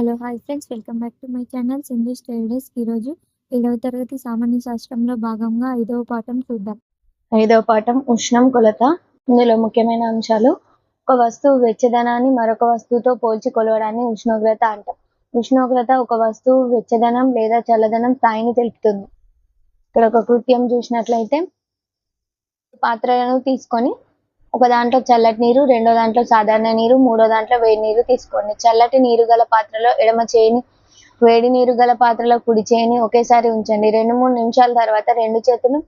Hello hi friends. Welcome back to my channel Sindhu studies ఈరోజు ఏడవ తరగతి సామాన్య శాస్త్రంలో భాగంగా ఐదవ పాఠం చూద్దాం. ఐదవ పాఠం ఉష్ణం కొలత. ఇందులో ముఖ్యమైన అంశాలు ఒక వస్తువు వెచ్చదనాన్ని మరొక వస్తువుతో పోల్చి కొలవడాన్ని ఉష్ణోగ్రత అంటాం. ఉష్ణోగ్రత ఒక వస్తువు వెచ్చదనం లేదా చల్లదనం స్థాయిని తెలుపుతుంది. ఇక్కడ ఒక కృత్యం చూసినట్లయితే పాత్రలను తీసుకొని ఒక దాంట్లో చల్లటి నీరు రెండో దాంట్లో సాధారణ నీరు మూడో దాంట్లో వేడి నీరు తీసుకోండి. చల్లటి నీరు గల పాత్రలో ఎడమ చేయిని వేడి నీరు గల పాత్రలో కుడి చేయిని ఒకేసారి ఉంచండి. రెండు మూడు నిమిషాల తర్వాత రెండు చేతులు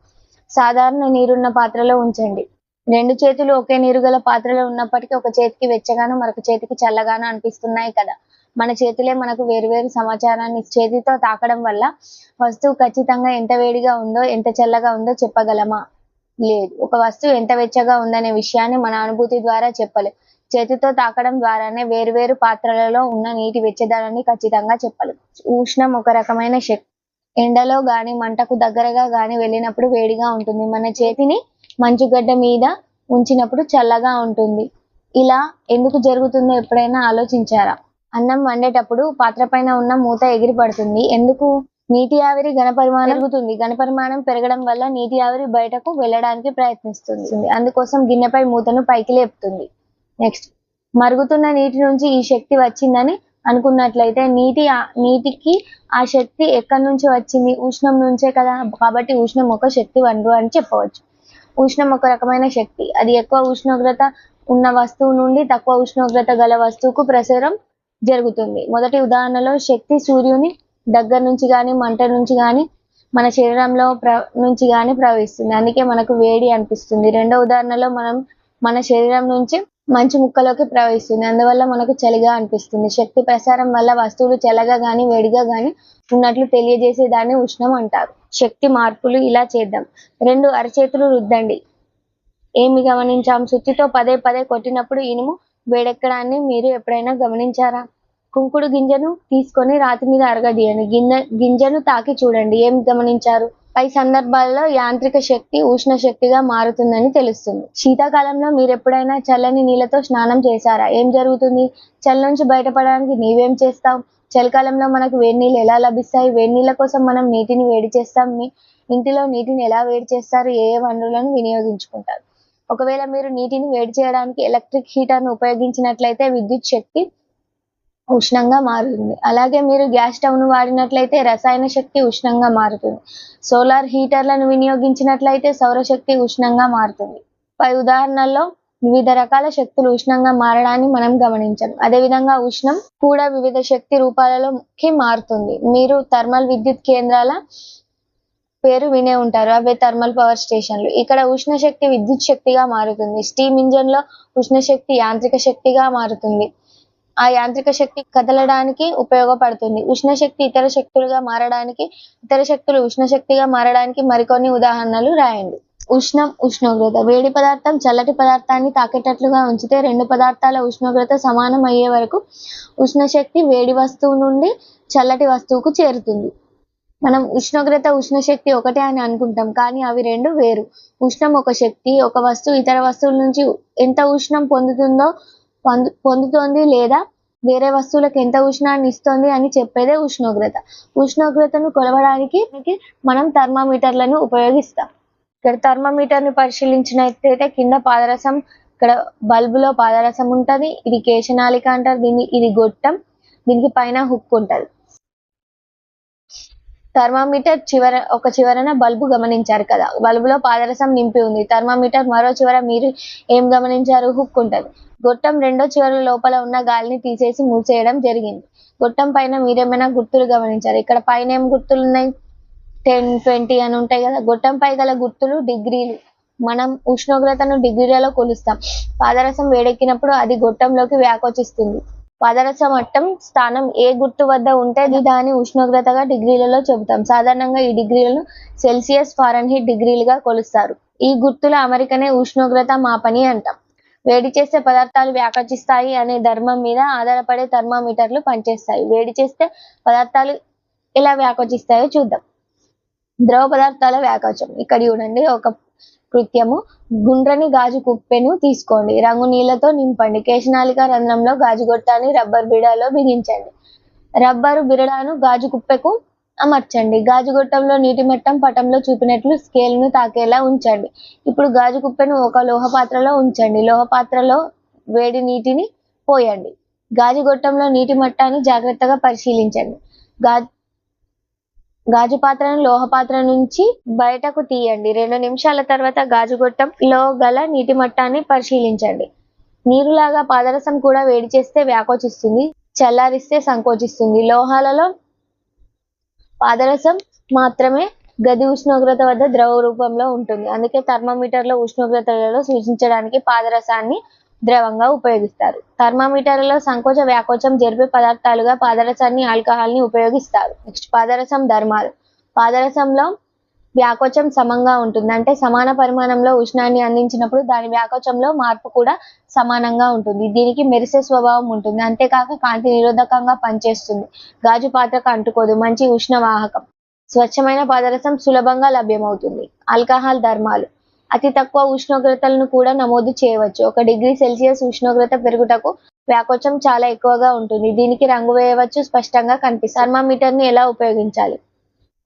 సాధారణ నీరున్న పాత్రలో ఉంచండి. రెండు చేతులు ఒకే నీరు గల పాత్రలో ఉన్నప్పటికీ ఒక చేతికి వెచ్చగాను మరొక చేతికి చల్లగాను అనిపిస్తున్నాయి కదా. మన చేతులే మనకు వేరువేరు సమాచారాన్ని చేతితో తాకడం వల్ల వస్తువు ఖచ్చితంగా ఎంత వేడిగా ఉందో ఎంత చల్లగా ఉందో చెప్పగలమా? లేదు. ఒక వస్తువు ఎంత వెచ్చగా ఉందనే విషయాన్ని మన అనుభూతి ద్వారా చెప్పలేం. చేతితో తాకడం ద్వారానే వేరువేరు పాత్రలలో ఉన్న నీటి వెచ్చదనాన్ని ఖచ్చితంగా చెప్పలేం. ఉష్ణం ఒక రకమైన శక్తి. ఎండలో గాని మంటకు దగ్గరగా గాని వెళ్ళినప్పుడు వేడిగా ఉంటుంది. మన చేతిని మంచుగడ్డ మీద ఉంచినప్పుడు చల్లగా ఉంటుంది. ఇలా ఎందుకు జరుగుతుందో ఎప్పుడైనా ఆలోచించారా? అన్నం వండేటప్పుడు పాత్ర పైన ఉన్న మూత ఎగిరి పడుతుంది ఎందుకు? నీటి ఆవిరి ఘనపరిమాణం పెరుగుతుంది. ఘనపరిమాణం పెరగడం వల్ల నీటి ఆవిరి బయటకు వెళ్ళడానికి ప్రయత్నిస్తుంది. అందుకోసం గిన్నెపై మూతను పైకి లేపుతుంది. నెక్స్ట్ మరుగుతున్న నీటి నుంచి ఈ శక్తి వచ్చిందని అనుకున్నట్లయితే నీటి నీటికి ఆ శక్తి ఎక్కడి నుంచి వచ్చింది? ఉష్ణం నుంచే కదా. కాబట్టి ఉష్ణం ఒక శక్తి వనరు అని చెప్పవచ్చు. ఉష్ణం ఒక రకమైన శక్తి. అది ఎక్కువ ఉష్ణోగ్రత ఉన్న వస్తువు నుండి తక్కువ ఉష్ణోగ్రత గల వస్తువుకు ప్రసారం జరుగుతుంది. మొదటి ఉదాహరణలో శక్తి సూర్యుని దగ్గర నుంచి కానీ మంట నుంచి కానీ మన శరీరంలో ప్ర నుంచి కానీ ప్రవహిస్తుంది. అందుకే మనకు వేడి అనిపిస్తుంది. రెండో ఉదాహరణలో మనం మన శరీరం నుంచి మంచు ముక్కలోకి ప్రవహిస్తుంది. అందువల్ల మనకు చలిగా అనిపిస్తుంది. శక్తి ప్రసారం వల్ల వస్తువులు చల్లగా గాని వేడిగా గాని ఉన్నట్లు తెలియజేసే దాన్ని ఉష్ణం అంటారు. శక్తి మార్పులు ఇలా చేద్దాం. రెండు అరచేతులు రుద్దండి. ఏమి గమనించాం? సుత్తితో పదే పదే కొట్టినప్పుడు ఇనుము వేడెక్కడాన్ని మీరు ఎప్పుడైనా గమనించారా? కుంకుడు గింజను తీసుకొని రాతి మీద అరగదీయండి. గింజ గింజను తాకి చూడండి ఏం గమనించారు? పై సందర్భాల్లో యాంత్రిక శక్తి ఉష్ణ శక్తిగా మారుతుందని తెలుస్తుంది. శీతాకాలంలో మీరు ఎప్పుడైనా చల్లని నీళ్ళతో స్నానం చేశారా? ఏం జరుగుతుంది? చలి నుంచి బయటపడడానికి నీవేం చేస్తావు? చలికాలంలో మనకు వేడి నీళ్ళు ఎలా లభిస్తాయి? వేడి నీళ్ళ కోసం మనం నీటిని వేడి చేస్తాం. మీ ఇంటిలో నీటిని ఎలా వేడి చేస్తారు? ఏ ఏ వనరులను వినియోగించుకుంటారు? ఒకవేళ మీరు నీటిని వేడి చేయడానికి ఎలక్ట్రిక్ హీటర్ను ఉపయోగించినట్లయితే విద్యుత్ శక్తి ఉష్ణంగా మారుతుంది. అలాగే మీరు గ్యాస్ స్టవ్ను వాడినట్లయితే రసాయన శక్తి ఉష్ణంగా మారుతుంది. సోలార్ హీటర్లను వినియోగించినట్లయితే సౌరశక్తి ఉష్ణంగా మారుతుంది. పై ఉదాహరణల్లో వివిధ రకాల శక్తులు ఉష్ణంగా మారడాన్ని మనం గమనించాం. అదేవిధంగా ఉష్ణం కూడా వివిధ శక్తి రూపాలలోకి మారుతుంది. మీరు థర్మల్ విద్యుత్ కేంద్రాల పేరు వినే ఉంటారు. అవే థర్మల్ పవర్ స్టేషన్లు. ఇక్కడ ఉష్ణ శక్తి విద్యుత్ శక్తిగా మారుతుంది. స్టీమ్ ఇంజన్లో ఉష్ణ శక్తి యాంత్రిక శక్తిగా మారుతుంది. ఆ యాంత్రిక శక్తి కదలడానికి ఉపయోగపడుతుంది. ఉష్ణ శక్తి ఇతర శక్తులుగా మారడానికి ఇతర శక్తులు ఉష్ణ శక్తిగా మారడానికి మరికొన్ని ఉదాహరణలు రాయండి. ఉష్ణం ఉష్ణోగ్రత. వేడి పదార్థం చల్లటి పదార్థాన్ని తాకేటట్లుగా ఉంచితే రెండు పదార్థాల ఉష్ణోగ్రత సమానం అయ్యే వరకు ఉష్ణ శక్తి వేడి వస్తువు నుండి చల్లటి వస్తువుకు చేరుతుంది. మనం ఉష్ణోగ్రత ఉష్ణ శక్తి ఒకటే అని అనుకుంటాం కానీ అవి రెండు వేరు. ఉష్ణం ఒక శక్తి ఒక వస్తువు ఇతర వస్తువుల నుంచి ఎంత ఉష్ణం పొందుతుందో పొందు పొందుతోంది లేదా వేరే వస్తువులకు ఎంత ఉష్ణాన్ని ఇస్తుంది అని చెప్పేదే ఉష్ణోగ్రత. ఉష్ణోగ్రతను కొలవడానికి మనం థర్మామీటర్లను ఉపయోగిస్తాం. ఇక్కడ థర్మామీటర్ని పరిశీలించినట్లయితే కింద పాదరసం ఇక్కడ బల్బులో పాదరసం ఉంటది ఇది కేశనాళిక అంటారు దీన్ని ఇది గొట్టం దీనికి పైన హుక్ ఉంటది. థర్మామీటర్ చివర ఒక చివరన బల్బు గమనించారు కదా. బల్బులో పాదరసం నింపి ఉంది. థర్మామీటర్ మరో చివర మీరు ఏం గమనించారు? హుక్ ఉంటుంది గొట్టం రెండో చివర లోపల ఉన్న గాలిని తీసేసి మూసేయడం జరిగింది. గొట్టం పైన మీరేమైనా గుర్తులు గమనించారు? ఇక్కడ పైన ఏం గుర్తులు ఉన్నాయి టెన్ ట్వంటీ అని ఉంటాయి కదా. గొట్టం పై గల గుర్తులు డిగ్రీలు. మనం ఉష్ణోగ్రతను డిగ్రీలలో కొలుస్తాం. పాదరసం వేడెక్కినప్పుడు అది గొట్టంలోకి వ్యాకోచిస్తుంది. పదరస మట్టం స్థానం ఏ గుర్తు వద్ద ఉంటే దాని ఉష్ణోగ్రతగా డిగ్రీలలో చెబుతాం. సాధారణంగా ఈ డిగ్రీలను సెల్సియస్ ఫారెన్హీట్ డిగ్రీలుగా కొలుస్తారు. ఈ గుర్తుల అమరికనే ఉష్ణోగ్రత మాపని అంటాం. వేడి చేసే పదార్థాలు వ్యాకచిస్తాయి అనే ధర్మం మీద ఆధారపడే థర్మామీటర్లు పనిచేస్తాయి. వేడి చేస్తే పదార్థాలు ఎలా వ్యాకోచిస్తాయో చూద్దాం. ద్రవ పదార్థాల వ్యాకోచం. ఇక్కడ చూడండి ఒక కృత్యము. గుండ్రని గాజు కుప్పెను తీసుకోండి. రంగు నీళ్ళతో నింపండి. కేశనాళిక రంధ్రంలో గాజు గొట్టాన్ని రబ్బర్ బిడాలో బిగించండి. రబ్బరు బిరడాను గాజు కుప్పెకు అమర్చండి. గాజు గొట్టంలో నీటి మట్టం పటంలో చూపినట్లు స్కేల్ను తాకేలా ఉంచండి. ఇప్పుడు గాజు కుప్పెను ఒక లోహ పాత్రలో ఉంచండి. లోహ పాత్రలో వేడి నీటిని పోయండి. గాజు గొట్టంలో నీటి మట్టాన్ని జాగ్రత్తగా పరిశీలించండి. గా గాజు పాత్రను లోహ పాత్ర నుంచి బయటకు తీయండి. రెండు నిమిషాల తర్వాత గాజు గొట్టంలో గల నీటి మట్టాన్ని పరిశీలించండి. నీరులాగా పాదరసం కూడా వేడి చేస్తే వ్యాకోచిస్తుంది చల్లారిస్తే సంకోచిస్తుంది. లోహాలలో పాదరసం మాత్రమే గది ఉష్ణోగ్రత వద్ద ద్రవ రూపంలో ఉంటుంది. అందుకే థర్మామీటర్లో ఉష్ణోగ్రతలలో సూచించడానికి పాదరసాన్ని ద్రవంగా ఉపయోగిస్తారు. థర్మామీటర్లలో సంకోచ వ్యాకోచం జరిపే పదార్థాలుగా పాదరసాన్ని ఆల్కహాల్ని ఉపయోగిస్తారు. నెక్స్ట్ పాదరసం ధర్మాలు. పాదరసంలో వ్యాకోచం సమంగా ఉంటుంది. అంటే సమాన పరిమాణంలో ఉష్ణాన్ని అందించినప్పుడు దాని వ్యాకోచంలో మార్పు కూడా సమానంగా ఉంటుంది. దీనికి మెరిసే స్వభావం ఉంటుంది. అంతేకాక కాంతి నిరోధకంగా పనిచేస్తుంది. గాజు పాత్రకు అంటుకోదు. మంచి ఉష్ణవాహకం. స్వచ్ఛమైన పాదరసం సులభంగా లభ్యమవుతుంది. ఆల్కహాల్ ధర్మాలు. అతి తక్కువ ఉష్ణోగ్రతలను కూడా నమోదు చేయవచ్చు. ఒక డిగ్రీ సెల్సియస్ ఉష్ణోగ్రత పెరుగుటకు వ్యాకోచం చాలా ఎక్కువగా ఉంటుంది. దీనికి రంగు వేయవచ్చు స్పష్టంగా కనిపిస్తుంది. థర్మామీటర్ని ఎలా ఉపయోగించాలి?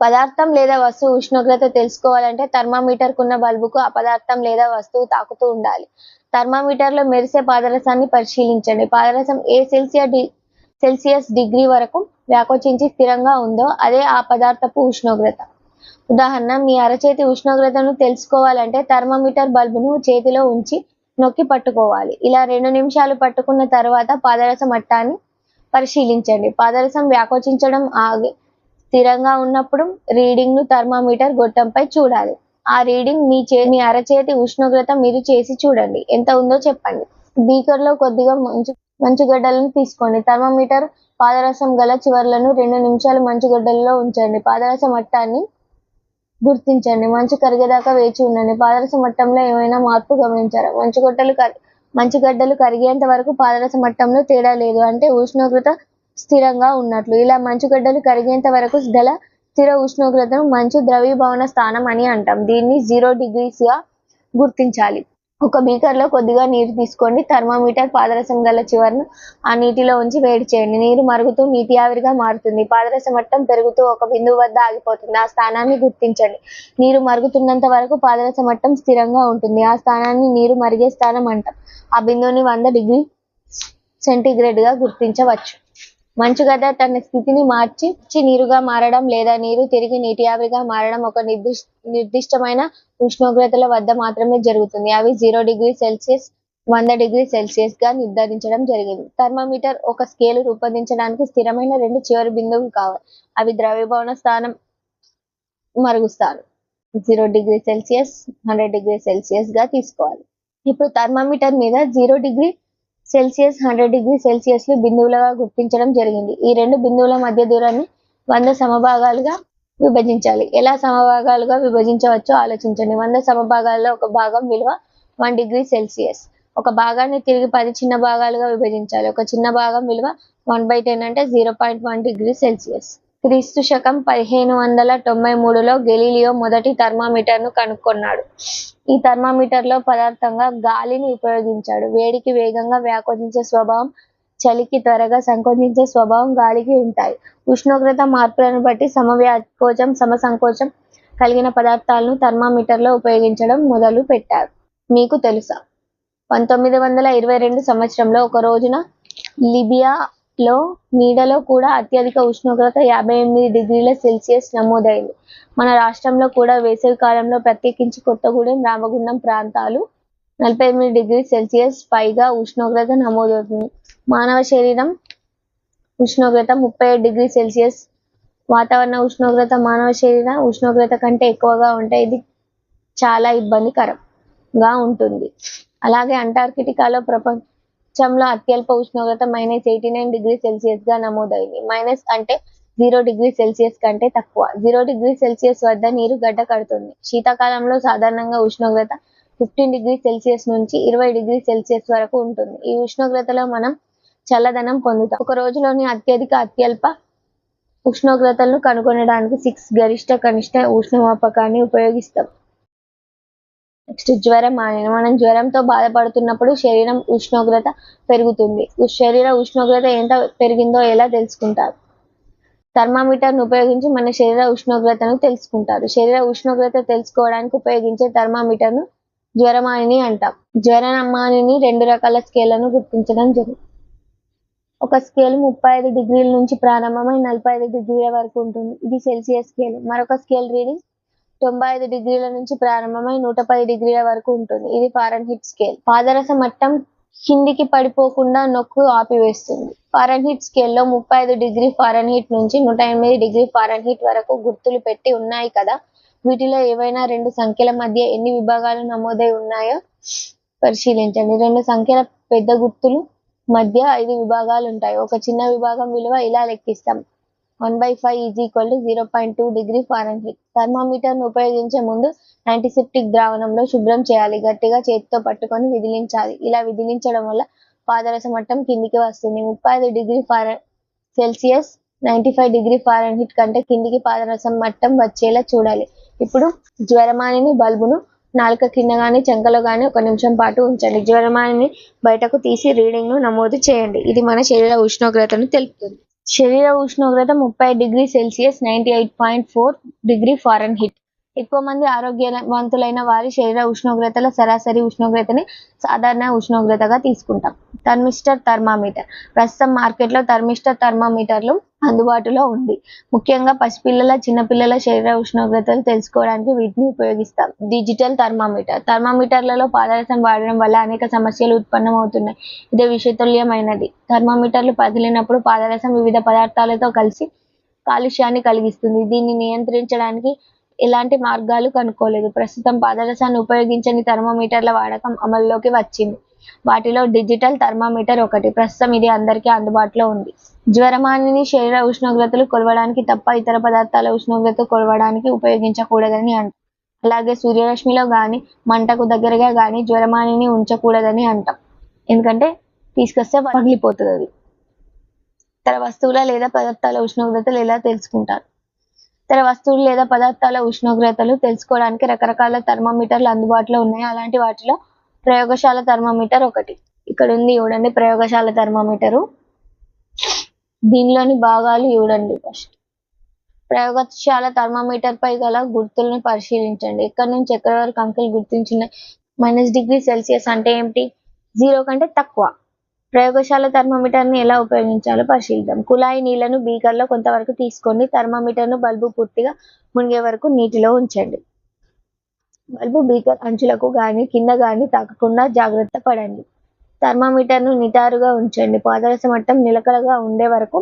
పదార్థం లేదా వస్తువు ఉష్ణోగ్రత తెలుసుకోవాలంటే థర్మామీటర్ కున్న బల్బుకు ఆ పదార్థం లేదా వస్తువు తాకుతూ ఉండాలి. థర్మామీటర్లో మెరిసే పాదరసాన్ని పరిశీలించండి. పాదరసం ఏ సెల్సియా డి సెల్సియస్ డిగ్రీ వరకు వ్యాకోచించి స్థిరంగా ఉందో అదే ఆ పదార్థపు ఉష్ణోగ్రత. ఉదాహరణ మీ అరచేతి ఉష్ణోగ్రతను తెలుసుకోవాలంటే థర్మామీటర్ బల్బును చేతిలో ఉంచి నొక్కి పట్టుకోవాలి. ఇలా రెండు నిమిషాలు పట్టుకున్న తర్వాత పాదరసం మట్టాన్ని పరిశీలించండి. పాదరసం వ్యాకోచించడం ఆగి స్థిరంగా ఉన్నప్పుడు రీడింగ్ను థర్మామీటర్ గొట్టంపై చూడాలి. ఆ రీడింగ్ మీ చే మీ అరచేతి ఉష్ణోగ్రత మీరు చేసి చూడండి. ఎంత ఉందో చెప్పండి. బీకర్లో కొద్దిగా మంచు మంచుగడ్డలను తీసుకోండి. థర్మామీటర్ పాదరసం గల చివర్లను రెండు నిమిషాలు మంచుగడ్డల్లో ఉంచండి. పాదరస మట్టాన్ని గుర్తించండి. మంచు కరిగేదాకా వేచి ఉండండి. పాదరస మట్టంలో ఏమైనా మార్పు గమనించారా? మంచుగడ్డలు కరి మంచుగడ్డలు కరిగేంత వరకు పాదరస మట్టంలో తేడా లేదు. అంటే ఉష్ణోగ్రత స్థిరంగా ఉన్నట్లు. ఇలా మంచుగడ్డలు కరిగేంత వరకు గల స్థిర ఉష్ణోగ్రతను మంచు ద్రవీభవన స్థానం అని అంటాం. దీన్ని జీరో డిగ్రీస్గా గుర్తించాలి. ఒక బీకర్లో కొద్దిగా నీరు తీసుకోండి. థర్మామీటర్ పాదరసం గల చివరను ఆ నీటిలో ఉంచి వేడి చేయండి. నీరు మరుగుతూ నీటి ఆవిరిగా మారుతుంది. పాదరస మట్టం పెరుగుతూ ఒక బిందువు వద్ద ఆగిపోతుంది. ఆ స్థానాన్ని గుర్తించండి. నీరు మరుగుతున్నంత వరకు పాదరస మట్టం స్థిరంగా ఉంటుంది. ఆ స్థానాన్ని నీరు మరిగే స్థానం అంటాం. ఆ బిందువుని వంద డిగ్రీ సెంటీగ్రేడ్గా గుర్తించవచ్చు. మంచుగడ్డ తన స్థితిని మార్చి నీరుగా మారడం లేదా నీరు తిరిగి నీటి ఆవిరిగా మారడం ఒక నిర్దిష్ట నిర్దిష్టమైన ఉష్ణోగ్రతల వద్ద మాత్రమే జరుగుతుంది. అవి జీరో డిగ్రీ సెల్సియస్ వంద డిగ్రీ సెల్సియస్గా నిర్ధారించడం జరిగింది. థర్మామీటర్ ఒక స్కేల్ రూపొందించడానికి స్థిరమైన రెండు చివరి బిందువులు కావాలి. అవి ద్రవ్యభవన స్థానం మరుగుస్తారు. Zero degree Celsius hundred degree సెల్సియస్గా తీసుకోవాలి. ఇప్పుడు థర్మామీటర్ మీద zero degree Celsius hundred degree సెల్సియస్లు బిందువులుగా గుర్తించడం జరిగింది. ఈ రెండు బిందువుల మధ్య దూరాన్ని వంద సమభాగాలుగా విభజించాలి. ఎలా సమభాగాలుగా విభజించవచ్చో ఆలోచించండి. వంద సమభాగాల్లో ఒక భాగం విలువ వన్ డిగ్రీ సెల్సియస్ ఒక భాగాన్ని తిరిగి పది చిన్న భాగాలుగా విభజించాలి. ఒక చిన్న భాగం విలువ వన్ బై టెన్ అంటే zero point one degree Celsius క్రీస్తు శకం పదిహేను వందల తొంభై మూడులో గెలీలియో మొదటి థర్మామీటర్ను కనుక్కున్నాడు. ఈ థర్మామీటర్లో పదార్థంగా గాలిని ఉపయోగించాడు. వేడికి వేగంగా వ్యాకోచించే స్వభావం చలికి త్వరగా సంకోచించే స్వభావం గాలికి ఉంటాయి. ఉష్ణోగ్రత మార్పులను బట్టి సమవ్యాకోచం సమసంకోచం కలిగిన పదార్థాలను థర్మామీటర్లో ఉపయోగించడం మొదలు పెట్టారు. మీకు తెలుసా? పంతొమ్మిది వందల ఇరవై రెండు సంవత్సరంలో ఒక రోజున లిబియా లో నీడలో కూడా అత్యధిక ఉష్ణోగ్రత యాభై ఎనిమిది డిగ్రీల సెల్సియస్ నమోదైంది. మన రాష్ట్రంలో కూడా వేసవి కాలంలో ప్రత్యేకించి కొత్తగూడెం రామగుండం ప్రాంతాలు నలభై ఎనిమిది డిగ్రీ సెల్సియస్ పైగా ఉష్ణోగ్రత నమోదవుతుంది. మానవ శరీరం ఉష్ణోగ్రత ముప్పై ఏడు డిగ్రీ సెల్సియస్ వాతావరణ ఉష్ణోగ్రత మానవ శరీర ఉష్ణోగ్రత కంటే ఎక్కువగా ఉంటే ఇది చాలా ఇబ్బందికరంగా ఉంటుంది. అలాగే అంటార్కిటికాలో ప్రపంచ ప్రపంచంలో అత్యల్ప ఉష్ణోగ్రత మైనస్ ఎయిటీ నైన్ డిగ్రీ సెల్సియస్గా నమోదైంది. మైనస్ అంటే జీరో డిగ్రీ సెల్సియస్ కంటే తక్కువ. జీరో డిగ్రీ సెల్సియస్ వద్ద నీరు గడ్డ కడుతుంది. శీతాకాలంలో సాధారణంగా ఉష్ణోగ్రత ఫిఫ్టీన్ డిగ్రీ సెల్సియస్ నుంచి ఇరవై డిగ్రీ సెల్సియస్ వరకు ఉంటుంది. ఈ ఉష్ణోగ్రతలో మనం చల్లదనం పొందుతాం. ఒక రోజులోని అత్యధిక అత్యల్ప ఉష్ణోగ్రతలను కనుగొనడానికి సిక్స్ గరిష్ట కనిష్ట ఉష్ణమాపకాన్ని ఉపయోగిస్తాం. నెక్స్ట్ జ్వరం ఆయన మనం జ్వరంతో బాధపడుతున్నప్పుడు శరీరం ఉష్ణోగ్రత పెరుగుతుంది. శరీర ఉష్ణోగ్రత ఎంత పెరిగిందో ఎలా తెలుసుకుంటారు? థర్మామీటర్ను ఉపయోగించి మన శరీర ఉష్ణోగ్రతను తెలుసుకుంటారు. శరీర ఉష్ణోగ్రత తెలుసుకోవడానికి ఉపయోగించే థర్మామీటర్ను జ్వరమానిని అంటాం. జ్వరమానిని రెండు రకాల స్కేళ్ళను గుర్తించడం జరుగుతుంది ఒక స్కేల్ ముప్పై ఐదు డిగ్రీల నుంచి ప్రారంభమై నలభై ఐదు డిగ్రీల వరకు ఉంటుంది. ఇది సెల్సియస్ స్కేల్. మరొక స్కేల్ రీడింగ్ తొంభై ఐదు డిగ్రీల నుంచి ప్రారంభమై నూట పది డిగ్రీల వరకు ఉంటుంది. ఇది ఫారెన్హీట్ స్కేల్ పాదరస మట్టం కిందికి పడిపోకుండా నొక్కు ఆపివేస్తుంది. ఫారెన్హీట్ స్కేల్లో ముప్పై ఐదు డిగ్రీ ఫారెన్హీట్ నుంచి నూట ఎనిమిది డిగ్రీ ఫారెన్హీట్ వరకు గుర్తులు పెట్టి ఉన్నాయి కదా. వీటిలో ఏవైనా రెండు సంఖ్యల మధ్య ఎన్ని విభాగాలు నమోదై ఉన్నాయో పరిశీలించండి. రెండు సంఖ్యల పెద్ద గుర్తులు మధ్య ఐదు విభాగాలు ఉంటాయి. ఒక చిన్న విభాగం విలువ ఇలా లెక్కిస్తాం. One by five is equal to zero point two degree Fahrenheit థర్మామీటర్ను ఉపయోగించే ముందు యాంటీసెప్టిక్ ద్రావణంలో శుభ్రం చేయాలి. గట్టిగా చేతితో పట్టుకొని విదిలించాలి. ఇలా విదిలించడం వల్ల పాదరస మట్టం కిందికి వస్తుంది. ముప్పై ఐదు degree foreign Celsius ninety five degree Fahrenheit కంటే కిందికి పాదరసం మట్టం వచ్చేలా చూడాలి. ఇప్పుడు జ్వరమానిని బల్బును నాలుక కింద కానీ చెంకలో కానీ ఒక నిమిషం పాటు ఉంచండి. జ్వరమానిని బయటకు తీసి రీడింగ్ను నమోదు చేయండి. ఇది మన శరీర ఉష్ణోగ్రతను తెలుపుతుంది. శరీర ఉష్ణోగ్రత ముప్పై degree Celsius ninety eight point four degree foreign Fahrenheit. ఎక్కువ మంది ఆరోగ్యవంతులైన వారి శరీర ఉష్ణోగ్రతల సరాసరి ఉష్ణోగ్రతని సాధారణ ఉష్ణోగ్రతగా తీసుకుంటాం. Thermistor thermometer. ప్రస్తుతం మార్కెట్లో థర్మిస్టర్ థర్మామీటర్లు అందుబాటులో ఉంది. ముఖ్యంగా పసిపిల్లల చిన్నపిల్లల శరీర ఉష్ణోగ్రతలు తెలుసుకోవడానికి వీటిని ఉపయోగిస్తాం. Digital thermometer. థర్మామీటర్లలో పాదరసం వాడడం వల్ల అనేక సమస్యలు ఉత్పన్నమవుతున్నాయి. ఇది విషతుల్యమైనది. థర్మామీటర్లు పదిలినప్పుడు పాదరసం వివిధ పదార్థాలతో కలిసి కాలుష్యాన్ని కలిగిస్తుంది. దీన్ని నియంత్రించడానికి ఎలాంటి మార్గాలు కనుక్కోలేదు. ప్రస్తుతం పాదరసాన్ని ఉపయోగించని థర్మామీటర్ల వాడకం అమల్లోకి వచ్చింది. వాటిలో డిజిటల్ థర్మామీటర్ ఒకటి. ప్రస్తుతం ఇది అందరికీ అందుబాటులో ఉంది. జ్వరమానిని శరీర ఉష్ణోగ్రతలు కొలవడానికి తప్ప ఇతర పదార్థాల ఉష్ణోగ్రత కొలవడానికి ఉపయోగించకూడదని అంటాం అలాగే సూర్యరశ్మిలో గాని మంటకు దగ్గరగా గాని జ్వరమానిని ఉంచకూడదని అంటాం. ఎందుకంటే తీసుకొస్తే పగిలిపోతుంది అది. ఇతర వస్తువుల లేదా పదార్థాల ఉష్ణోగ్రతలు ఎలా తెలుసుకుంటారు? ఇతర వస్తువులు లేదా పదార్థాల ఉష్ణోగ్రతలు తెలుసుకోవడానికి రకరకాల థర్మామీటర్లు అందుబాటులో ఉన్నాయి. అలాంటి వాటిలో ప్రయోగశాల థర్మామీటర్ ఒకటి. ఇక్కడ ఉంది చూడండి ప్రయోగశాల థర్మామీటరు. దీనిలోని భాగాలు చూడండి ఫస్ట్. ప్రయోగశాల థర్మామీటర్ పై గల గుర్తులను పరిశీలించండి. ఎక్కడి నుంచి ఎక్కడి వరకు అంకెలు గుర్తించిన మైనస్ డిగ్రీ సెల్సియస్ అంటే ఏమిటి? జీరో కంటే తక్కువ. ప్రయోగశాల థర్మామీటర్ని ఎలా ఉపయోగించాలో పరిశీలిద్దాం. కుళాయి నీళ్ళను బీకర్లో కొంతవరకు తీసుకోండి థర్మామీటర్ను బల్బు పూర్తిగా మునిగే వరకు నీటిలో ఉంచండి. బల్బు బీకర్ అంచులకు గాని కింద గాని తాకకుండా జాగ్రత్త పడండి. థర్మామీటర్ను నిటారుగా ఉంచండి. పాదరస మట్టం నిలకడగా ఉండే వరకు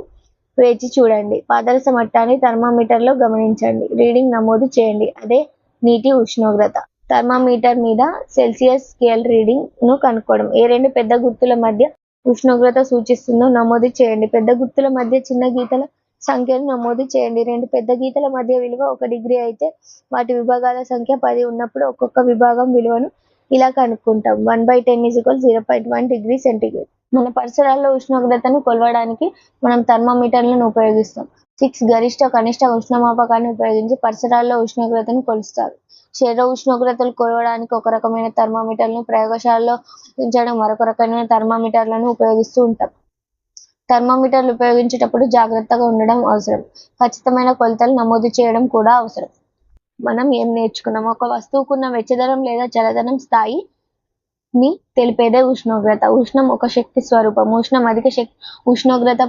వేచి చూడండి. పాదరస మట్టాన్ని థర్మామీటర్లో గమనించండి. రీడింగ్ నమోదు చేయండి. అదే నీటి ఉష్ణోగ్రత. థర్మామీటర్ మీద సెల్సియస్ స్కేల్ రీడింగ్ను కనుక్కోవడం. ఏ రెండు పెద్ద గుర్తుల మధ్య ఉష్ణోగ్రత సూచిస్తుందో నమోదు చేయండి. పెద్ద గుర్తుల మధ్య చిన్న గీతల సంఖ్యను నమోదు చేయండి. రెండు పెద్ద గీతల మధ్య విలువ ఒక డిగ్రీ అయితే వాటి విభాగాల సంఖ్య పది ఉన్నప్పుడు ఒక్కొక్క విభాగం విలువను ఇలా కనుక్కుంటాం. One by ten is equal zero point one degree centigrade. మన పరిసరాల్లో ఉష్ణోగ్రతను కొలవడానికి మనం థర్మామీటర్లను ఉపయోగిస్తాం. సిక్స్ గరిష్ట కనిష్ట ఉష్ణమాపకాన్ని ఉపయోగించి పరిసరాల్లో ఉష్ణోగ్రతను కొలుస్తారు. శరీర ఉష్ణోగ్రతలు కొలవడానికి ఒక రకమైన థర్మామీటర్లను ప్రయోగశాలలో ఉంచడం మరొక రకమైన థర్మామీటర్లను ఉపయోగిస్తూ ఉంటాం. థర్మామీటర్లు ఉపయోగించేటప్పుడు జాగ్రత్తగా ఉండడం అవసరం. ఖచ్చితమైన కొలతలు నమోదు చేయడం కూడా అవసరం. మనం ఏం నేర్చుకున్నాం ఒక వస్తువుకున్న వెచ్చదనం లేదా చల్లదనం స్థాయి ని తెలిపేదే ఉష్ణోగ్రత. ఉష్ణం ఒక శక్తి స్వరూపం. ఉష్ణం అధిక శక్తి ఉష్ణోగ్రత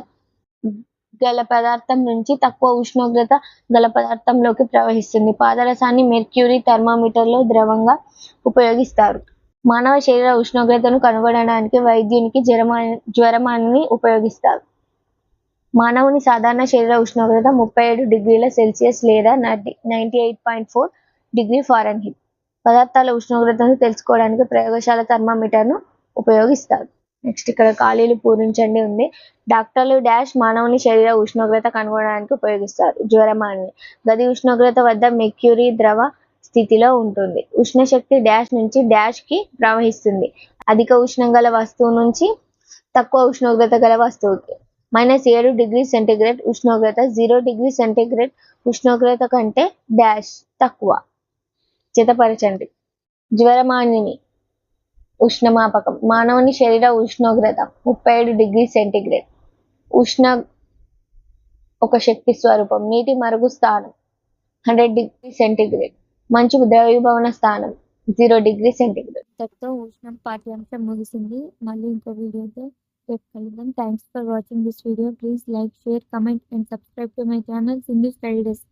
గల పదార్థం నుంచి తక్కువ ఉష్ణోగ్రత గల పదార్థంలోకి ప్రవహిస్తుంది. పాదరసాన్ని మెర్క్యూరీ థర్మామీటర్లో ద్రవంగా ఉపయోగిస్తారు. మానవ శరీర ఉష్ణోగ్రతను కనుగొనడానికి వైద్యునికి జ్వరమా జ్వరమాన్ని ఉపయోగిస్తారు. మానవుని సాధారణ శరీర ఉష్ణోగ్రత ముప్పై ఏడు డిగ్రీల సెల్సియస్ లేదా ninety eight point four degree Fahrenheit. పదార్థాల ఉష్ణోగ్రతను తెలుసుకోవడానికి ప్రయోగశాల థర్మామీటర్ను ఉపయోగిస్తారు. నెక్స్ట్ ఇక్కడ ఖాళీలు పూరించండి ఉంది. డాక్టర్లు డాష్ మానవుని శరీర ఉష్ణోగ్రత కనుగొనడానికి ఉపయోగిస్తారు. జ్వరమాని గది ఉష్ణోగ్రత వద్ద మెక్యూరీ ద్రవ స్థితిలో ఉంటుంది. ఉష్ణశక్తి డాష్ నుంచి డాష్కి ప్రవహిస్తుంది. అధిక ఉష్ణం గల వస్తువు నుంచి తక్కువ ఉష్ణోగ్రత గల వస్తువుకి. మైనస్ ఏడు డిగ్రీ సెంటీగ్రేడ్ ఉష్ణోగ్రత జీరో డిగ్రీ సెంటీగ్రేడ్ ఉష్ణోగ్రత కంటే డాష్ తక్కువ. జతపరచండి. జ్వరమానిని. ఉష్ణమాపకం మానవుని శరీర ఉష్ణోగ్రత ముప్పై ఏడు డిగ్రీ సెంటీగ్రేడ్. ఉష్ణ ఒక శక్తి స్వరూపం నీటి మరుగు స్థానం హండ్రెడ్ డిగ్రీ సెంటీగ్రేడ్. మంచు ద్రవీభవన స్థానం జీరో డిగ్రీ సెంటీగ్రేడ్. ఇంతటితో ఉష్ణం పాఠ్యాంశం ముగిసింది. మళ్ళీ ఇంకో వీడియోతో రేపు కలుద్దాం. Thanks for watching this video please like share comment and subscribe to my channel Sindhu study desk